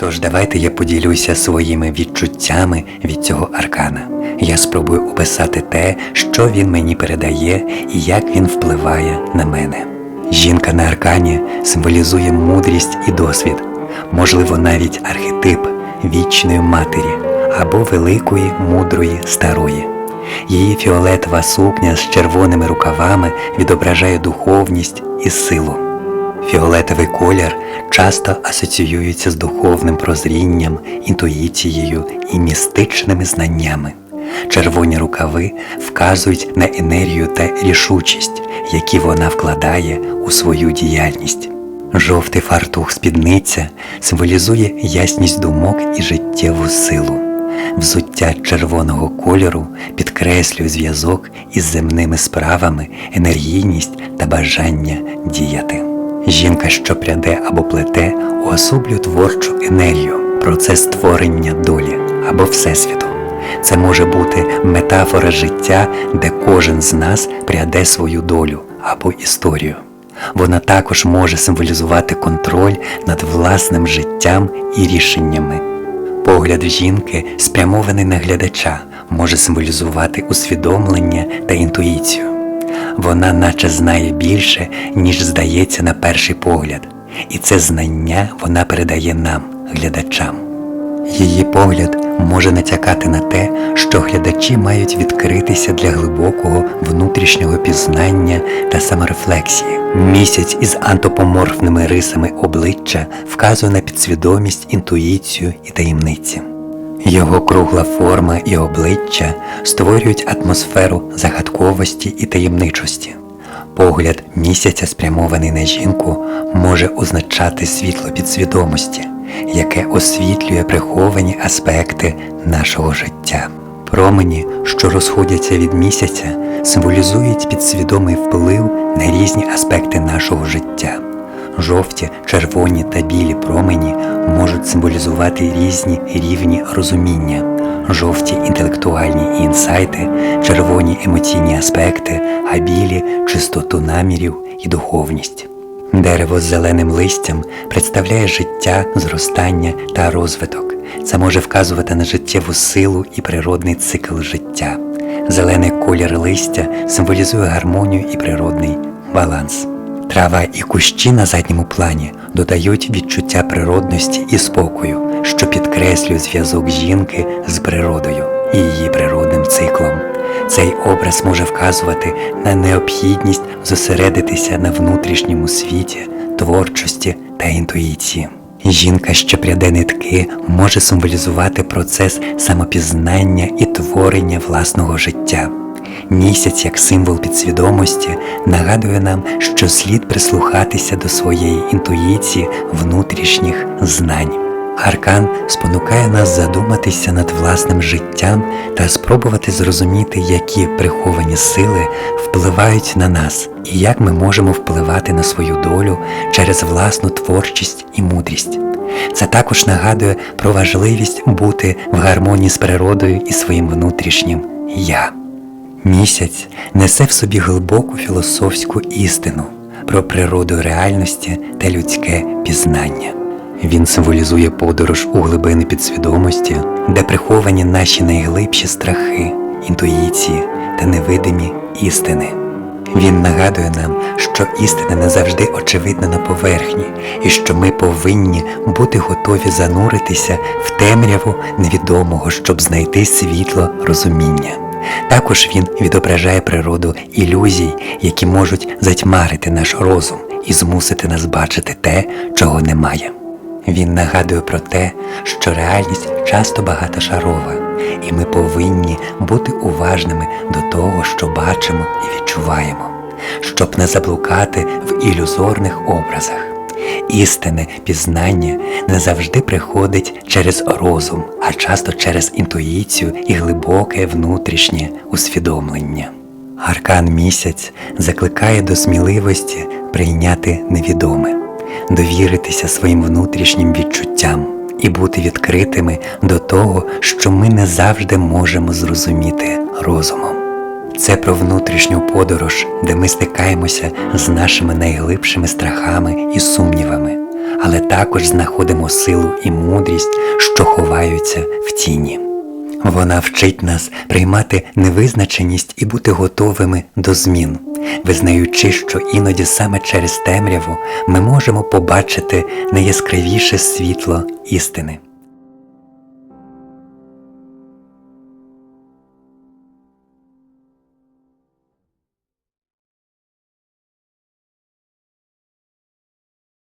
Тож давайте я поділюся своїми відчуттями від цього аркана. Я спробую описати те, що він мені передає і як він впливає на мене. Жінка на аркані символізує мудрість і досвід, можливо, навіть архетип вічної матері або великої мудрої старої. Її фіолетова сукня з червоними рукавами відображає духовність і силу. Фіолетовий колір часто асоціюється з духовним прозрінням, інтуїцією і містичними знаннями. Червоні рукави вказують на енергію та рішучість, які вона вкладає у свою діяльність. Жовтий фартух спідниця символізує ясність думок і життєву силу. Взуття червоного кольору підкреслює зв'язок із земними справами, енергійність та бажання діяти. Жінка, що пряде або плете, уособлює творчу енергію, процес створення долі або Всесвіту. Це може бути метафора життя, де кожен з нас пряде свою долю або історію. Вона також може символізувати контроль над власним життям і рішеннями. Погляд жінки, спрямований на глядача, може символізувати усвідомлення та інтуїцію. Вона наче знає більше, ніж здається на перший погляд, і це знання вона передає нам, глядачам. Її погляд може натякати на те, що глядачі мають відкритися для глибокого внутрішнього пізнання та саморефлексії. Місяць із антропоморфними рисами обличчя вказує на підсвідомість, інтуїцію і таємниці. Його кругла форма і обличчя створюють атмосферу загадковості і таємничості. Погляд місяця, спрямований на жінку, може означати світло підсвідомості, яке освітлює приховані аспекти нашого життя. Промені, що розходяться від місяця, символізують підсвідомий вплив на різні аспекти нашого життя. Жовті, червоні та білі промені можуть символізувати різні рівні розуміння. Жовті інтелектуальні інсайти, червоні емоційні аспекти, а білі чистоту намірів і духовність. Дерево з зеленим листям представляє життя, зростання та розвиток. Це може вказувати на життєву силу і природний цикл життя. Зелений колір листя символізує гармонію і природний баланс. Трава і кущі на задньому плані додають відчуття природності і спокою, що підкреслює зв'язок жінки з природою і її природним циклом. Цей образ може вказувати на необхідність зосередитися на внутрішньому світі, творчості та інтуїції. Жінка, що пряде нитки, може символізувати процес самопізнання і творення власного життя. Місяць, як символ підсвідомості, нагадує нам, що слід прислухатися до своєї інтуїції внутрішніх знань. Аркан спонукає нас задуматися над власним життям та спробувати зрозуміти, які приховані сили впливають на нас і як ми можемо впливати на свою долю через власну творчість і мудрість. Це також нагадує про важливість бути в гармонії з природою і своїм внутрішнім я. Місяць несе в собі глибоку філософську істину про природу реальності та людське пізнання. Він символізує подорож у глибини підсвідомості, де приховані наші найглибші страхи, інтуїції та невидимі істини. Він нагадує нам, що істина не завжди очевидна на поверхні, і що ми повинні бути готові зануритися в темряву невідомого, щоб знайти світло розуміння. Також він відображає природу ілюзій, які можуть затьмарити наш розум і змусити нас бачити те, чого немає. Він нагадує про те, що реальність часто багатошарова, і ми повинні бути уважними до того, що бачимо і відчуваємо, щоб не заблукати в ілюзорних образах. Істинне пізнання не завжди приходить через розум, а часто через інтуїцію і глибоке внутрішнє усвідомлення. Аркан місяць закликає до сміливості прийняти невідоме, довіритися своїм внутрішнім відчуттям і бути відкритими до того, що ми не завжди можемо зрозуміти розумом. Це про внутрішню подорож, де ми стикаємося з нашими найглибшими страхами і сумнівами, але також знаходимо силу і мудрість, що ховаються в тіні. Вона вчить нас приймати невизначеність і бути готовими до змін, визнаючи, що іноді саме через темряву ми можемо побачити найяскравіше світло істини.